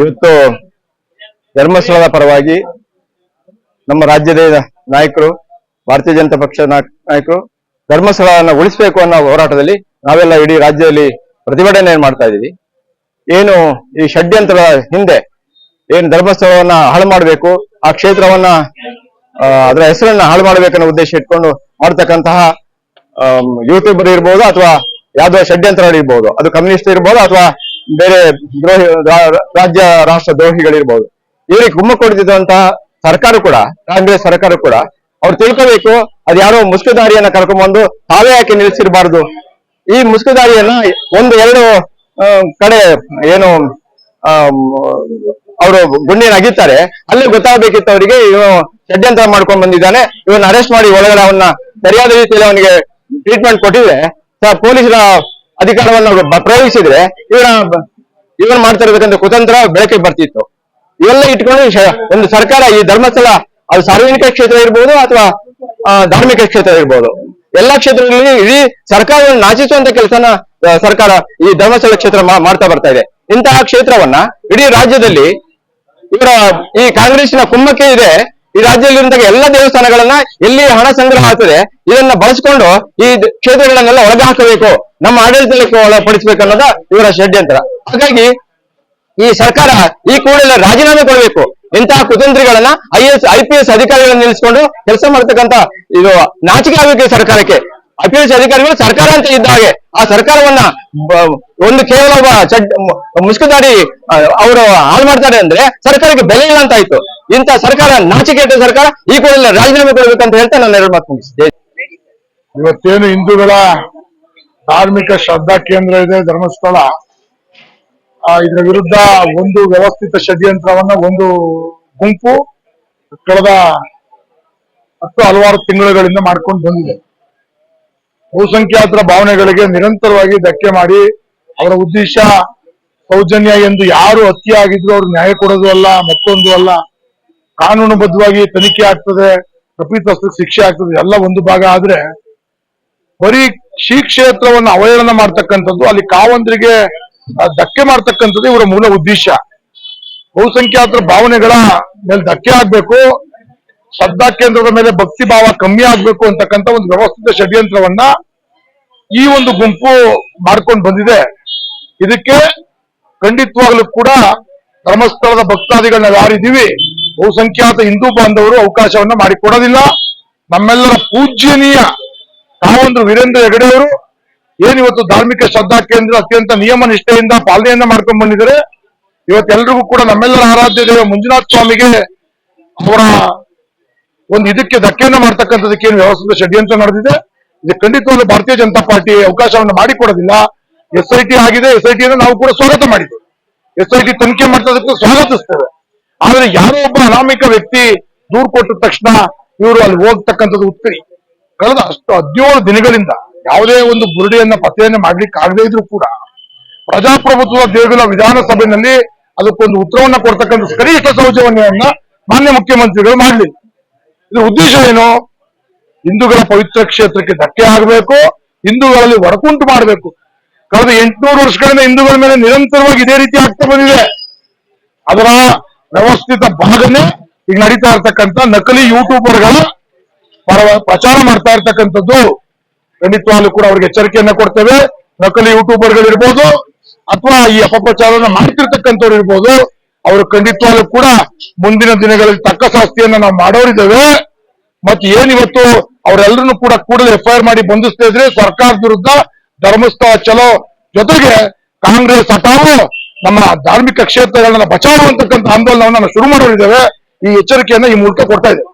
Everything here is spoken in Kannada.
ಇವತ್ತು ಧರ್ಮಸ್ಥಳದ ಪರವಾಗಿ ನಮ್ಮ ರಾಜ್ಯದ ನಾಯಕರು, ಭಾರತೀಯ ಜನತಾ ಪಕ್ಷದ ನಾಯಕರು ಧರ್ಮಸ್ಥಳವನ್ನು ಉಳಿಸಬೇಕು ಅನ್ನೋ ಹೋರಾಟದಲ್ಲಿ ನಾವೆಲ್ಲ ಇಡೀ ರಾಜ್ಯದಲ್ಲಿ ಪ್ರತಿಭಟನೆ ಮಾಡ್ತಾ ಇದ್ದೀವಿ. ಏನು ಈ ಷಡ್ಯಂತ್ರದ ಹಿಂದೆ ಏನು ಧರ್ಮಸ್ಥಳವನ್ನ ಹಾಳು ಮಾಡಬೇಕು, ಆ ಕ್ಷೇತ್ರವನ್ನ ಅದರ ಹೆಸರನ್ನ ಹಾಳು ಮಾಡಬೇಕನ್ನೋ ಉದ್ದೇಶ ಇಟ್ಕೊಂಡು ಮಾಡ್ತಕ್ಕಂತಹ ಯೂಟ್ಯೂಬರ್ ಇರ್ಬೋದು ಅಥವಾ ಯಾವ್ದೋ ಷಡ್ಯಂತ್ರ ಇರ್ಬೋದು, ಅದು ಕಮ್ಯುನಿಸ್ಟ್ ಇರ್ಬೋದು ಅಥವಾ ಬೇರೆ ದ್ರೋಹಿ ರಾಜ್ಯ ರಾಷ್ಟ್ರ ದ್ರೋಹಿಗಳಿರ್ಬೋದು. ಇವರಿಗೆ ಗುಮ್ಮ ಕೊಡದಿದ್ದಂತಹ ಸರ್ಕಾರ ಕೂಡ, ಕಾಂಗ್ರೆಸ್ ಸರ್ಕಾರ ಕೂಡ, ಅವ್ರು ತಿಳ್ಕೋಬೇಕು, ಅದ್ ಯಾರೋ ಮುಸ್ಕುದಾರಿಯನ್ನ ಕರ್ಕೊಂಡ್ಬಂದು ತಾವೇ ಯಾಕೆ ನಿಲ್ಲಿಸಿರ್ಬಾರ್ದು? ಈ ಮುಸ್ಕುದಾರಿಯನ್ನ ಒಂದು ಎರಡು ಕಡೆ ಏನು ಅವರು ಗುಂಡಿನ ಅಗಿತಾರೆ, ಅಲ್ಲಿ ಗೊತ್ತಾಗಬೇಕಿತ್ತು ಅವರಿಗೆ ಇವನು ಷಡ್ಯಂತ್ರ ಮಾಡ್ಕೊಂಡ್ ಬಂದಿದ್ದಾನೆ ಇವನ್ನ ಅರೆಸ್ಟ್ ಮಾಡಿ ಒಳಗಡೆ ಅವನ್ನ ಸರಿಯಾದ ರೀತಿಯಲ್ಲಿ ಅವನಿಗೆ ಟ್ರೀಟ್ಮೆಂಟ್ ಕೊಟ್ಟಿದ್ರೆ ಪೊಲೀಸರ ಅಧಿಕಾರವನ್ನು ಪ್ರವೇಶಿಸಿದ್ರೆ ಇವರ ಇವನ ಮಾಡ್ತಾ ಇರಬೇಕಂತ ಕುತಂತ್ರ ಬೆಳಕಿಗೆ ಬರ್ತಿತ್ತು. ಇವೆಲ್ಲ ಇಟ್ಕೊಂಡು ಒಂದು ಸರ್ಕಾರ ಈ ಧರ್ಮಸ್ಥಳ, ಅದು ಸಾರ್ವಜನಿಕ ಕ್ಷೇತ್ರ ಇರ್ಬೋದು ಅಥವಾ ಧಾರ್ಮಿಕ ಕ್ಷೇತ್ರ ಇರ್ಬೋದು. ಎಲ್ಲಾ ಕ್ಷೇತ್ರಗಳಲ್ಲಿ ಇಡೀ ಸರ್ಕಾರವನ್ನು ನಾಚಿಸುವಂತ ಕೆಲಸನ ಸರ್ಕಾರ ಈ ಧರ್ಮಸ್ಥಳ ಕ್ಷೇತ್ರ ಮಾಡ್ತಾ ಬರ್ತಾ ಇದೆ. ಇಂತಹ ಕ್ಷೇತ್ರವನ್ನ ಇಡೀ ರಾಜ್ಯದಲ್ಲಿ ಇವರ ಈ ಕಾಂಗ್ರೆಸ್ನ ಕುಮ್ಮಕ್ಕೆ ಇದೆ. ಈ ರಾಜ್ಯದಲ್ಲಿರುವಂತಹ ಎಲ್ಲ ದೇವಸ್ಥಾನಗಳನ್ನ ಎಲ್ಲಿ ಹಣ ಸಂಗ್ರಹ ಆಗ್ತದೆ, ಇದನ್ನ ಬಳಸ್ಕೊಂಡು ಈ ಕ್ಷೇತ್ರಗಳನ್ನೆಲ್ಲ ಒಳಗೆ ಹಾಕಬೇಕು. ನಮ್ಮ ಆಡಳಿತಕ್ಕೆ ಒಳಪಡಿಸಬೇಕು ಅನ್ನೋದ ಇವರ ಷಡ್ಯಂತ್ರ. ಹಾಗಾಗಿ ಈ ಸರ್ಕಾರ ಈ ಕೂಡಲೇ ರಾಜೀನಾಮೆ ಕೊಡಬೇಕು. ಇಂತಹ ಕುತಂತ್ರಿಗಳನ್ನ I S, I P S ಅಧಿಕಾರಿಗಳನ್ನ ನಿಲ್ಲಿಸಿಕೊಂಡು ಕೆಲಸ ಮಾಡತಕ್ಕಂತ ಇದು ನಾಚಿಕೆ ಆಗಬೇಕು ಸರ್ಕಾರಕ್ಕೆ. ಪಿ ಅಧಿಕಾರಿಗಳು ಸರ್ಕಾರ ಅಂತ ಇದ್ದ ಹಾಗೆ. ಆ ಸರ್ಕಾರವನ್ನ ಒಂದು ಕೇವಲ ಒಬ್ಬ ಚಡ್ ಅವರು ಹಾಳು ಮಾಡ್ತಾರೆ ಅಂದ್ರೆ ಸರ್ಕಾರಕ್ಕೆ ಬೆಲೆ ಇಲ್ಲ ಅಂತ ಆಯ್ತು. ಇಂತ ಸರ್ಕಾರ ನಾಚಿಕೆಟ್ಟ ಸರ್ಕಾರ ಈ ಕೂಡಲೇ ರಾಜೀನಾಮೆ ಕೊಡಬೇಕಂತ ಹೇಳ್ತಾ ನಾನು ಎರಡು ಮಾತು ಇವತ್ತೇನು ಹಿಂದೂಗಳ ಧಾರ್ಮಿಕ ಶ್ರದ್ಧಾ ಕೇಂದ್ರ ಇದೆ, ಧರ್ಮಸ್ಥಳ. ಇದರ ವಿರುದ್ಧ ಒಂದು ವ್ಯವಸ್ಥಿತ ಷಡ್ಯಂತ್ರವನ್ನ, ಒಂದು ಗುಂಪು ಕಳೆದ ಹತ್ತು ಹಲವಾರು ತಿಂಗಳುಗಳಿಂದ ಮಾಡ್ಕೊಂಡು ಬಂದಿದೆ. ಬಹುಸಂಖ್ಯಾತರ ಭಾವನೆಗಳಿಗೆ ನಿರಂತರವಾಗಿ ಧಕ್ಕೆ ಮಾಡಿ ಅವರ ಉದ್ದೇಶ ಸೌಜನ್ಯ ಎಂದು ಯಾರು ಹತ್ಯೆಯಾಗಿದ್ರು ಅವ್ರು ನ್ಯಾಯ ಕೊಡೋದು ಅಲ್ಲ ಮತ್ತೊಂದು ಅಲ್ಲ. ಕಾನೂನುಬದ್ಧವಾಗಿ ತನಿಖೆ ಆಗ್ತದೆ ತಪ್ಪಿತಸ್ಥ ಶಿಕ್ಷೆ ಆಗ್ತದೆ ಎಲ್ಲ ಒಂದು ಭಾಗ ಆದ್ರೆ ಬರೀ ಶ್ರೀ ಕ್ಷೇತ್ರವನ್ನು ಅವಹೇಳನ ಮಾಡ್ತಕ್ಕಂಥದ್ದು ಅಲ್ಲಿ ಕಾವಂದ್ರಿಗೆ ಆ, ಧಕ್ಕೆ ಮಾಡ್ತಕ್ಕಂಥದ್ದು ಇವರ ಮೂಲ ಉದ್ದೇಶ. ಬಹುಸಂಖ್ಯಾತರ ಭಾವನೆಗಳ ಮೇಲೆ ಧಕ್ಕೆ ಆಗ್ಬೇಕು ಶ್ರದ್ಧಾ ಕೇಂದ್ರದ ಮೇಲೆ ಭಕ್ತಿ ಭಾವ ಕಮ್ಮಿ ಆಗ್ಬೇಕು ಅಂತಕ್ಕಂಥ ಒಂದು ವ್ಯವಸ್ಥಿತ ಷಡ್ಯಂತ್ರವನ್ನ ಈ ಒಂದು ಗುಂಪು ಮಾಡ್ಕೊಂಡು ಬಂದಿದೆ. ಇದಕ್ಕೆ ಖಂಡಿತವಾಗ್ಲೂ ಕೂಡ ಧರ್ಮಸ್ಥಳದ ಭಕ್ತಾದಿಗಳನ್ನ ಯಾರಿದ್ದೀವಿ, ಬಹುಸಂಖ್ಯಾತ ಹಿಂದೂ ಬಾಂಧವರು ಅವಕಾಶವನ್ನ ಮಾಡಿಕೊಡೋದಿಲ್ಲ. ನಮ್ಮೆಲ್ಲರ ಪೂಜ್ಯನೀಯ ತಾವೊಂದು ವೀರೇಂದ್ರ ಹೆಗಡೆಯವರು ಏನಿವತ್ತು ಧಾರ್ಮಿಕ ಶ್ರದ್ಧಾ ಕೇಂದ್ರ ಅತ್ಯಂತ ನಿಯಮ ನಿಷ್ಠೆಯಿಂದ ಪಾಲನೆಯನ್ನ ಮಾಡ್ಕೊಂಡು ಬಂದಿದ್ದಾರೆ. ಇವತ್ತೆಲ್ಲರಿಗೂ ಕೂಡ ನಮ್ಮೆಲ್ಲರ ಆರಾಧ್ಯ ದೇವ ಮಂಜುನಾಥ ಸ್ವಾಮಿಗೆ ಅವರ ಒಂದು ಇದಕ್ಕೆ ಧಕ್ಕೆಯನ್ನು ಮಾಡ್ತಕ್ಕಂಥದಕ್ಕೆ ಏನು ವ್ಯವಸ್ಥಿತ ಷಡ್ಯಂತ್ರ ನಡೆದಿದೆ. ಇದು ಖಂಡಿತವಾಗ್ಲೂ ಭಾರತೀಯ ಜನತಾ ಪಾರ್ಟಿ ಅವಕಾಶವನ್ನು ಮಾಡಿಕೊಡೋದಿಲ್ಲ. ಎಸ್ ಐ ಟಿ ಆಗಿದೆ, ಎಸ್ ಐ ಟಿ ನಾವು ಕೂಡ ಸ್ವಾಗತ ಮಾಡಿದ್ದೇವೆ. ಎಸ್ ಐ ಟಿ ತನಿಖೆ ಮಾಡ್ತದಕ್ಕೂ ಸ್ವಾಗತಿಸ್ತೇವೆ. ಆದ್ರೆ ಯಾರೋ ಒಬ್ಬ ಅನಾಮಿಕ ವ್ಯಕ್ತಿ ದೂರು ಕೊಟ್ಟ ತಕ್ಷಣ ಇವರು ಅಲ್ಲಿ ಹೋಗ್ತಕ್ಕಂಥದ್ದು ಉತ್ಕರಿ ಕಳೆದ ಅಷ್ಟು ಹದಿನೇಳು ದಿನಗಳಿಂದ ಯಾವುದೇ ಒಂದು ಬುರುಡಿಯನ್ನ ಪತ್ತೆಯನ್ನು ಮಾಡ್ಲಿಕ್ಕೆ ಆಗದೇ ಇದ್ರು ಕೂಡ ಪ್ರಜಾಪ್ರಭುತ್ವ ದೇಗುಲ ವಿಧಾನಸಭೆಯಲ್ಲಿ ಅದಕ್ಕೊಂದು ಉತ್ತರವನ್ನ ಕೊಡ್ತಕ್ಕಂಥ ಕನಿಷ್ಠ ಸೌಜನ್ಯವನ್ನ ಮಾನ್ಯ ಮುಖ್ಯಮಂತ್ರಿಗಳು ಮಾಡಲಿಲ್ಲ. ಇದ್ರ ಉದ್ದೇಶ ಏನು? ಹಿಂದೂಗಳ ಪವಿತ್ರ ಕ್ಷೇತ್ರಕ್ಕೆ ಧಕ್ಕೆ ಆಗಬೇಕು, ಹಿಂದೂಗಳಲ್ಲಿ ಒಡಕುಂಟು ಮಾಡಬೇಕು. ಕಳೆದ ಎಂಟುನೂರು ವರ್ಷಗಳಿಂದ ಹಿಂದೂಗಳ ಮೇಲೆ ನಿರಂತರವಾಗಿ ಇದೇ ರೀತಿ ಆಗ್ತಾ ಬಂದಿದೆ. ಅದರ ವ್ಯವಸ್ಥಿತ ಭಾಗನೆ ಈಗ ನಡೀತಾ ಇರ್ತಕ್ಕಂಥ ನಕಲಿ ಯೂಟ್ಯೂಬರ್ಗಳು ಪರ- ಪ್ರಚಾರ ಮಾಡ್ತಾ ಇರ್ತಕ್ಕಂಥದ್ದು. ಖಂಡಿತವಾಗ್ಲೂ ಕೂಡ ಅವ್ರಿಗೆ ಎಚ್ಚರಿಕೆಯನ್ನ ಕೊಡ್ತೇವೆ. ನಕಲಿ ಯೂಟ್ಯೂಬರ್ಗಳಿರ್ಬೋದು, ಅಥವಾ ಈ ಅಪಪ್ರಚಾರವನ್ನು ಮಾಡ್ತಿರ್ತಕ್ಕಂಥವ್ರು ಇರ್ಬೋದು. ಅವರು ಖಂಡಿತವಾಗ್ಲೂ ಕೂಡ ಮುಂದಿನ ದಿನಗಳಲ್ಲಿ ತಕ್ಕ ಶಾಸ್ತಿಯನ್ನ ನಾವು ಮಾಡೋರಿದ್ದೇವೆ. ಮತ್ತೆ ಏನಿವತ್ತು ಅವರೆಲ್ಲರನ್ನು ಕೂಡ ಕೂಡಲೇ ಎಫ್ಐಆರ್ ಮಾಡಿ ಬಂಧಿಸ್ತಾ ಇದ್ರೆ ಸರ್ಕಾರದ ವಿರುದ್ಧ ಧರ್ಮಸ್ಥಳ ಚಲೋ ಜೊತೆಗೆ ಕಾಂಗ್ರೆಸ್ ಹಠಾವು ನಮ್ಮ ಧಾರ್ಮಿಕ ಕ್ಷೇತ್ರಗಳನ್ನ ಬಚಾವ್ ಅಂತಕ್ಕಂಥ ಆಂದೋಲನವನ್ನ ನಾವು ಶುರು ಮಾಡೋರಿದ್ದೇವೆ. ಈ ಎಚ್ಚರಿಕೆಯನ್ನ ಈ ಮೂಲಕ ಕೊಡ್ತಾ ಇದೆ